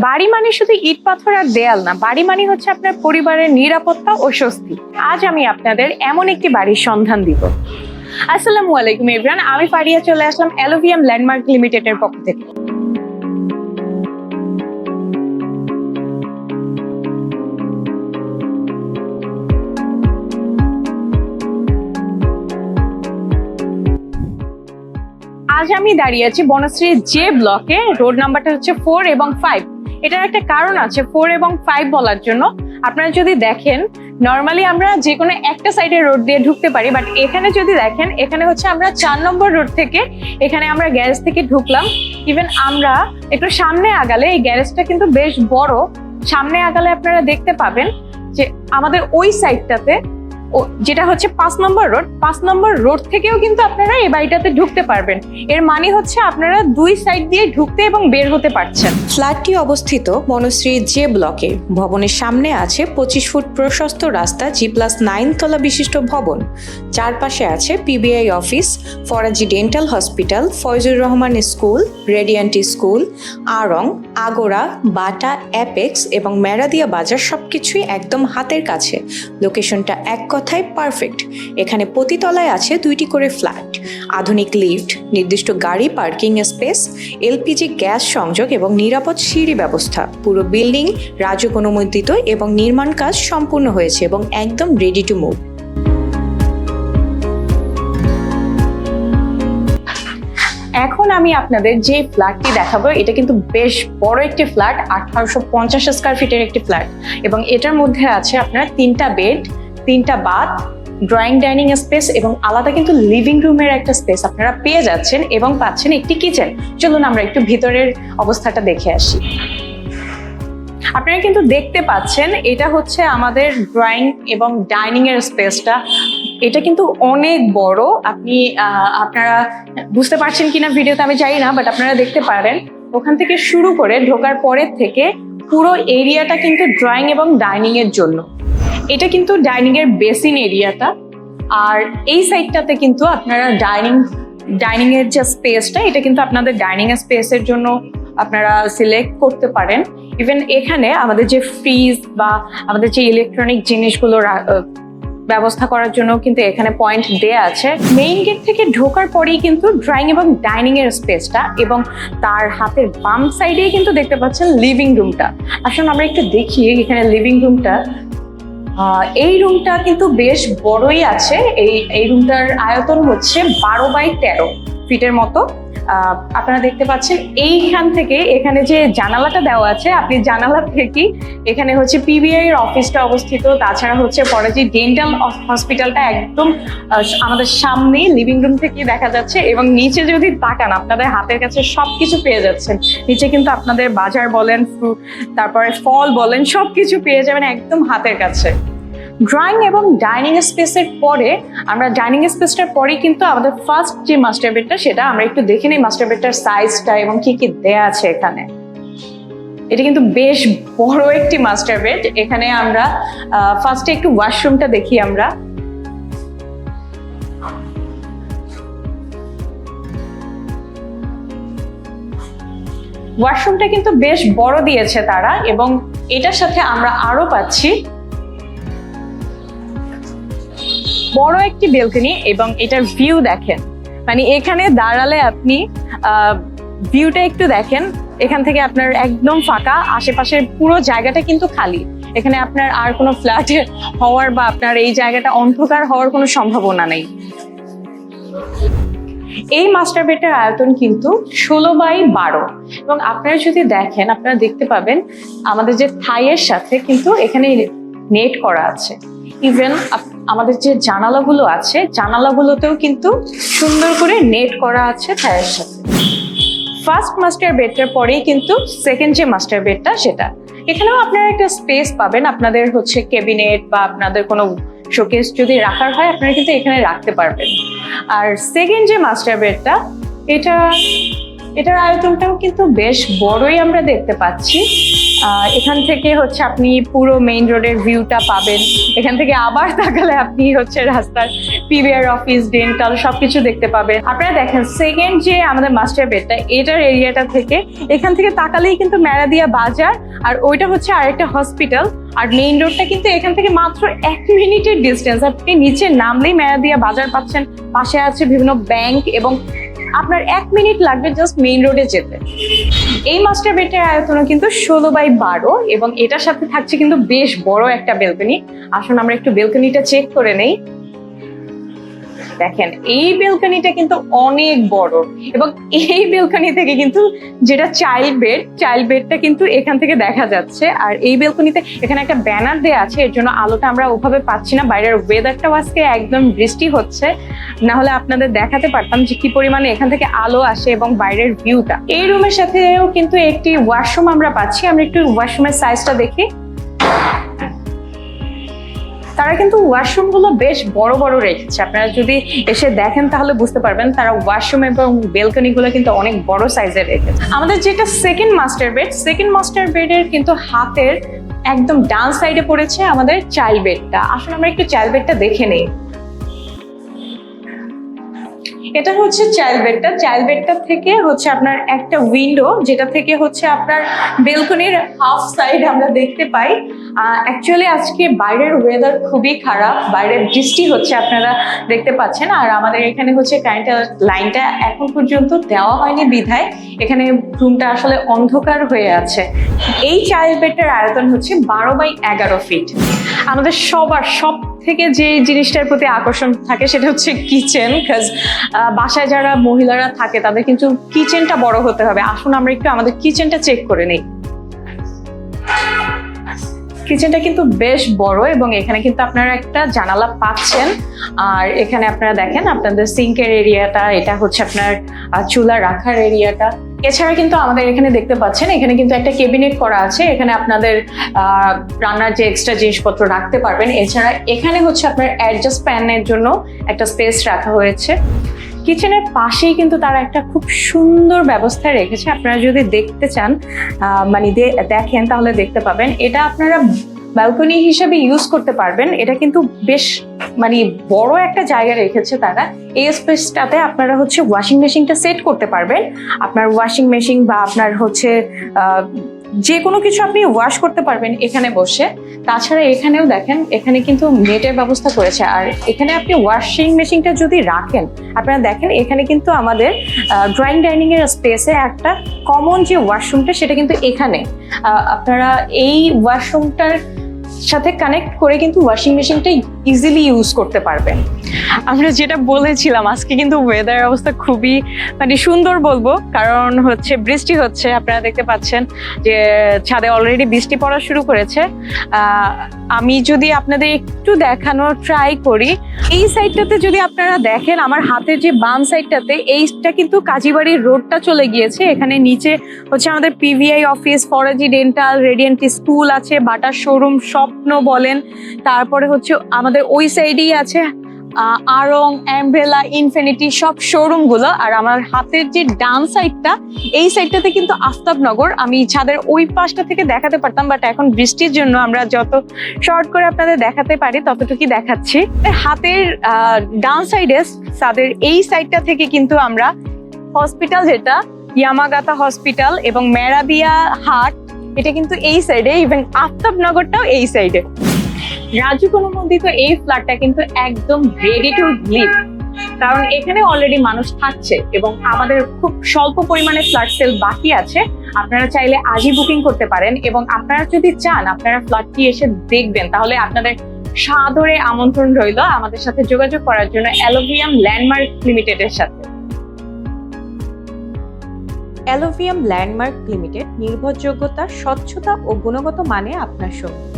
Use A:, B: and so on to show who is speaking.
A: বাড়ি মানে শুধু ইট, পাথর আর দেয়াল না, বাড়ি মানে হচ্ছে আপনার পরিবারের নিরাপত্তা ও স্বস্তি। আজ আমি আপনাদের এমন একটি বাড়ির সন্ধান দিব। আসসালামু আলাইকুম ইব্রান আমি ফারিয়া চলে আসলাম অ্যালোভিয়াম ল্যান্ডমার্ক লিমিটেডের পক্ষ থেকে। আজ আমি দাঁড়িয়ে আছি বনশ্রীর যে ব্লকে, রোড নাম্বারটা হচ্ছে ফোর এবং ফাইভ। এটার একটা কারণ আছে ফোর এবং ফাইভ বলার জন্য। আপনারা যদি দেখেন নর্মালি আমরা যে কোনো একটা সাইডে রোড দিয়ে ঢুকতে পারি বাট এখানে যদি দেখেন, এখানে হচ্ছে আমরা চার নম্বর রোড থেকে, এখানে আমরা গ্যারেজ থেকে ঢুকলাম। ইভেন আমরা একটু সামনে আগালে, এই গ্যারেজটা কিন্তু বেশ বড়। সামনে আগালে আপনারা দেখতে পাবেন যে আমাদের ওই সাইডটাতে ও যেটা হচ্ছে পাঁচ নম্বর রোড, পাঁচ নম্বর রোড থেকেও কিন্তু আপনারা এই বাড়িটাতে ঢুকতে পারবেন। এর মানে হচ্ছে আপনারা দুই সাইড দিয়ে ঢুকতে এবং বের হতে পারছেন।
B: ফ্ল্যাটটি অবস্থিত বনশ্রী যে ব্লকে। ভবনের সামনে আছে পঁচিশ ফুট প্রশস্ত রাস্তা জি প্লাস নাইন তলা বিশিষ্ট ভবন। চারপাশে আছে PBI office, Faraji dental hospital, Foyzur Rahman school, radiant school, Aarong Agora Bata, Apex এবং ম্যারাদিয়া বাজার সবকিছুই একদম হাতের কাছে। লোকেশনটা এক কথায় পারফেক্ট এখানে প্রতিতলায় আছে দুইটি করে ফ্ল্যাট আধুনিক লিফট নির্দিষ্ট গাড়ি পার্কিং স্পেস এলপিজি গ্যাস সংযোগ এবং নিরাপদ সিঁড়ি ব্যবস্থা। পুরো বিল্ডিং রাজক অনুমোদিত এবং নির্মাণ কাজ সম্পূর্ণ হয়েছে এবং একদম রেডি টু মুভ
A: এখন আমি আপনাদের যে ফ্ল্যাটটি দেখাবো, এটা কিন্তু বেশ বড় একটি ফ্ল্যাট আঠারোশো পঞ্চাশ স্কোয়ার ফিটের একটি ফ্ল্যাট এবং এটার মধ্যে আছে আপনার তিনটা বেড তিনটা বাথ ড্রয়িং ডাইনিং স্পেস এবং আলাদা কিন্তু লিভিং রুমের একটা স্পেস আপনারা পেয়ে যাচ্ছেন এবং পাচ্ছেন একটি কিচেন চলুন আমরা একটু ভিতরের অবস্থাটা দেখে আসি। আপনারা কিন্তু দেখতে পাচ্ছেন, এটা হচ্ছে আমাদের ড্রয়িং এবং ডাইনিং এর স্পেসটা এটা কিন্তু অনেক বড়। আপনি আপনারা বুঝতে পারছেন কিনা ভিডিওতে আমি জানি না বাট আপনারা দেখতে পারেন। ওখান থেকে শুরু করে ঢোকার পরের থেকে পুরো এরিয়াটা কিন্তু ড্রয়িং এবং ডাইনিং এর জন্য। এটা কিন্তু ডাইনিং এর বেসিন এরিয়াটা আর এই সাইডটাতে কিন্তু আপনারা ডাইনিং ডাইনিং এর যে স্পেসটা এটা কিন্তু আপনাদের ডাইনিং এর স্পেসের জন্য আপনারা সিলেক্ট করতে পারেন। ইভেন এখানে আমাদের যে ফ্রিজ বা আমাদের যে ইলেকট্রনিক জিনিসগুলো ব্যবস্থা করার জন্য কিন্তু এখানে পয়েন্ট দেয়া আছে। মেইন গেট থেকে ঢোকার পরেই কিন্তু ড্রয়িং এবং ডাইনিং এর স্পেসটা এবং তার হাতের বাম সাইডেই কিন্তু দেখতে পাচ্ছেন লিভিং রুমটা আসলে আমরা একটু দেখি এখানে লিভিং রুমটা এই রুমটা কিন্তু বেশ বড়ই আছে। এই এই রুমটার আয়তন হচ্ছে বারো বাই তেরো ফিটের মতো। আপনারা দেখতে পাচ্ছেন এইখান থেকে এখানে যে জানালাটা দেওয়া আছে আপনি জানালা থেকেই এখানে হচ্ছে পিবিআই এর অফিসটা অবস্থিত। তাছাড়া হচ্ছে পরাজি ডেন্টাল হসপিটালটা একদম আমাদের সামনে লিভিং রুম থেকে দেখা যাচ্ছে এবং নিচে যদি তাকান আপনাদের হাতের কাছে সবকিছু পেয়ে যাচ্ছেন। নিচে কিন্তু আপনাদের বাজার বলেন fruit, তারপরে ফল বলেন সবকিছু পেয়ে যাবেন একদম হাতের কাছে। ড্রয়িং এবং ডাইনিং স্পেসের পরে, আমরা ডাইনিং স্পেসটার পরে কিন্তু আমাদের ফার্স্ট যে মাস্টার বেডটা সেটা আমরা একটু দেখে নিই মাস্টার বেডটার সাইজটা এবং কি কি দেয়া আছে এখানে। এটা কিন্তু বেশ বড় একটি মাস্টার বেড এখানে আমরা ফার্স্টে একটু ওয়াশরুমটা দেখি আমরা। ওয়াশরুমটা কিন্তু বেশ বড় দিয়েছে তারা এবং এটার সাথে আমরা আরও পাচ্ছি। বড় একটি বেলকনি এবং এটার ভিউ দেখেন। মানে এখানে দাঁড়ালে আপনি ভিউটা একটু দেখেন। এখান থেকে আপনার একদম ফাঁকা, আশেপাশের পুরো জায়গাটা কিন্তু খালি। এখানে আপনার আর কোনো ফ্ল্যাটে হওয়ার বা আপনার এই জায়গাটা অন্ধকার হওয়ার কোনো সম্ভাবনা নেই। এই মাস্টার বেডের আয়তন কিন্তু ষোলো বাই বারো। এবং আপনারা যদি দেখেন, আপনারা দেখতে পাবেন, আমাদের যে থাইয়ের সাথে কিন্তু এখানে নেট করা আছে। ইভেন আমাদের যে জানালাগুলো আছে, জানালাগুলোতেও কিন্তু সুন্দর করে নেট করা আছে থাইয়ের সাথে। ফার্স্ট মাস্টার বেডটার পরেই কিন্তু সেকেন্ড যে মাস্টার বেডটা সেটা। এখানেও আপনারা একটা স্পেস পাবেন, আপনাদের হচ্ছে ক্যাবিনেট বা আপনাদের কোনো শোকেস যদি রাখার হয়, আপনারা কিন্তু এখানে রাখতে পারবেন। আর সেকেন্ড যে মাস্টার বেডটা এটা, এটার আয়তনটাও কিন্তু বেশ বড়ই আমরা দেখতে পাচ্ছি। এখান থেকে হচ্ছে আপনি পুরো মেইন রোডের ভিউটা পাবেন। এখান থেকে আবার তাকালে আপনি হচ্ছে রাস্তার পিবিআর অফিস ডেন্টাল সবকিছু দেখতে পাবেন। আপনারা দেখেন সেকেন্ড যে আমাদের মাস্টার বেডটা এটার এরিয়াটা থেকে এখান থেকে তাকালেই কিন্তু মেরাদিয়া বাজার, আর ওইটা হচ্ছে আরেকটা হসপিটাল আর মেইন রোডটা কিন্তু এখান থেকে মাত্র এক মিনিটের ডিস্টেন্স আপনি নিচে নামলেই মেরাদিয়া বাজার পাচ্ছেন। পাশে আছে বিভিন্ন ব্যাংক এবং আপনার এক মিনিট লাগবে জাস্ট মেইন রোডে যেতে। এই মাস্টার বেডের আয়তনও কিন্তু ষোলো বাই বারো এবং এটার সাথে থাকছে কিন্তু বেশ বড় একটা বেলকনি আসুন আমরা একটু বেলকনিটা চেক করে নেই। দেখেন, এই বেলকনিটা কিন্তু অনেক বড় এবং এই বেলকনি থেকে কিন্তু যেটা চাইল্ড বেড, চাইল্ড বেডটা কিন্তু এখান থেকে দেখা যাচ্ছে। আর এই বেলকনিতে এখানে একটা ব্যানার দেওয়া আছে, এর জন্য আলোটা আমরা ওভাবে পাচ্ছি না। বাইরের ওয়েদারটাও আজকে একদম বৃষ্টি হচ্ছে। না হলে আপনাদের দেখাতে পারতাম যে কি পরিমাণে এখান থেকে আলো আসে এবং বাইরের ভিউটা এই রুমের সাথেও কিন্তু একটি ওয়াশরুম আমরা পাচ্ছি। আমরা একটু ওয়াশরুমের সাইজটা দেখি। তারা কিন্তু ওয়াশরুমগুলো বেশ বড় বড় রেখেছে। আপনারা যদি এসে দেখেন তাহলে বুঝতে পারবেন তারা ওয়াশরুম এবং বেলকনি গুলো কিন্তু অনেক বড় সাইজের রেখেছে। আমাদের যেটা second master bed second master বেডের কিন্তু হাতের একদম ডান সাইডে পড়েছে আমাদের চাইল্ড বেডটা আসলে আমরা একটু চাইল্ড বেডটা দেখে নেই। এটা হচ্ছে চাইল্ড বেডটা চাইল্ড বেডটা থেকে হচ্ছে আপনার একটা উইন্ডো যেটা থেকে হচ্ছে আপনার বেলকনির হাফ সাইড আমরা দেখতে পাই। অ্যাকচুয়ালি আজকে বাইরের ওয়েদার খুবই খারাপ। বাইরের বৃষ্টি হচ্ছে, আপনারা দেখতে পাচ্ছেন। আর আমাদের এখানে হচ্ছে কারেন্টের লাইনটা এখন পর্যন্ত দেওয়া হয়নি বিধায়। এখানে রুমটা আসলে অন্ধকার হয়ে আছে। এই চাইল্ড বেডটার আয়তন হচ্ছে বারো বাই এগারো ফিট আমাদের সবার সব থেকে যে জিনিসটার প্রতি আকর্ষণ থাকে সেটা হচ্ছে কিচেন বিকজ বাসায় যারা মহিলারা থাকে তাদের কিন্তু কিচেনটা বড় হতে হবে। আসুন আমরা একটু আমাদের কিচেনটা চেক করে নেই। কিচেনটা কিন্তু বেশ বড় এবং এখানে কিন্তু আপনারা একটা জানালা পাচ্ছেন। আর এখানে আপনারা দেখেন আপনাদের সিঙ্কের এরিয়াটা, এটা হচ্ছে আপনার চুলা রাখার এরিয়াটা। এছাড়া কিন্তু আমাদের এখানে দেখতে পাচ্ছেন, এখানে কিন্তু একটা কেবিনেট করা আছে। এখানে আপনাদের রান্নার যে এক্সট্রা জিনিসপত্র রাখতে পারবেন। এছাড়া এখানে হচ্ছে আপনার অ্যাডজাস্ট প্যানের জন্য একটা স্পেস রাখা হয়েছে। কিচেনের পাশেই কিন্তু তারা একটা খুব সুন্দর ব্যবস্থা রেখেছে। আপনারা যদি দেখতে চান মানে দেখেন তাহলে দেখতে পাবেন। এটা আপনারা ব্যালকনি হিসেবে ইউজ করতে পারবেন। এটা কিন্তু বেশ মানে বড় একটা জায়গা রেখেছে তারা। এই স্পেসটাতে আপনারা হচ্ছে ওয়াশিং মেশিনটা সেট করতে পারবেন। আপনার ওয়াশিং মেশিন বা আপনার হচ্ছে যে কোনো কিছু আপনি ওয়াশ করতে পারবেন এখানে বসে। তাছাড়া এখানেও দেখেন, এখানে কিন্তু নেটের ব্যবস্থা করেছে। আর এখানে আপনি ওয়াশিং মেশিনটা যদি রাখেন, আপনারা দেখেন এখানে কিন্তু আমাদের ড্রয়িং ডাইনিং এর স্পেসে একটা কমন যে ওয়াশরুমটা সেটা কিন্তু এখানে। আপনারা এই ওয়াশরুমটার সাথে কানেক্ট করে কিন্তু ওয়াশিং মেশিনটা ইজিলি ইউজ করতে পারবেন। আমরা যেটা বলেছিলাম, আজকে কিন্তু ওয়েদার অবস্থা খুবই মানে সুন্দর বলব, কারণ হচ্ছে বৃষ্টি হচ্ছে, আপনারা দেখতে পাচ্ছেন যে ছাদে অলরেডি বৃষ্টি পড়া শুরু করেছে। আমি যদি আপনাদের একটু দেখানোর ট্রাই করি, এই সাইডটাতে যদি আপনারা দেখেন, আমার হাতের যে বাম সাইডটাতে এইটা কিন্তু কাজীবাড়ির রোডটা চলে গিয়েছে। এখানে নিচে হচ্ছে আমাদের PVI office Faraji dental radiant school আছে, বাটার শোরুম স্বপ্ন বলেন, তারপরে হচ্ছে আমাদের ওই সাইডেই আছে আরং, অ্যাম্ব্রেলা, ইনফিনিটি, সব শোরুমগুলো আর আমার হাতের যে ডান সাইডটা এই সাইডটাতে কিন্তু আফতাবনগর। আমি ছাদের ওই পাশটা থেকে দেখাতে পারতাম বাট এখন বৃষ্টির জন্য আমরা যত শর্ট করে আপনাদের দেখাতে পারি, ততটুকুই দেখাচ্ছি। হাতের ডান সাইডে ছাদের এই সাইডটা থেকে কিন্তু আমরা হসপিটাল যেটা ইয়ামাগাতা হসপিটাল এবং মেরাবিয়া হাট এটা কিন্তু এই সাইডে ইভেন আফতাবনগরটাও এই সাইডে রাজু অনুমোদিত এই ফ্ল্যাটটা কিন্তু একদম রেডি টু লিভ কারণ এখানে অলরেডি মানুষ থাকছে এবং আমাদের খুব স্বল্প পরিমাণে ফ্ল্যাট সেল বাকি আছে। আপনারা চাইলে আজই বুকিং করতে পারেন এবং আপনারা যদি চান, আপনারা ফ্ল্যাটটি এসে দেখবেন, তাহলে আপনাদের সাদরে আমন্ত্রণ রইল আমাদের সাথে যোগাযোগ করার জন্য অ্যালোভিয়াম ল্যান্ডমার্ক লিমিটেডের সাথে।
B: অ্যালোভিয়াম ল্যান্ডমার্ক লিমিটেড নির্ভরযোগ্যতা, স্বচ্ছতা ও গুণগত মানে আপনার সঙ্গে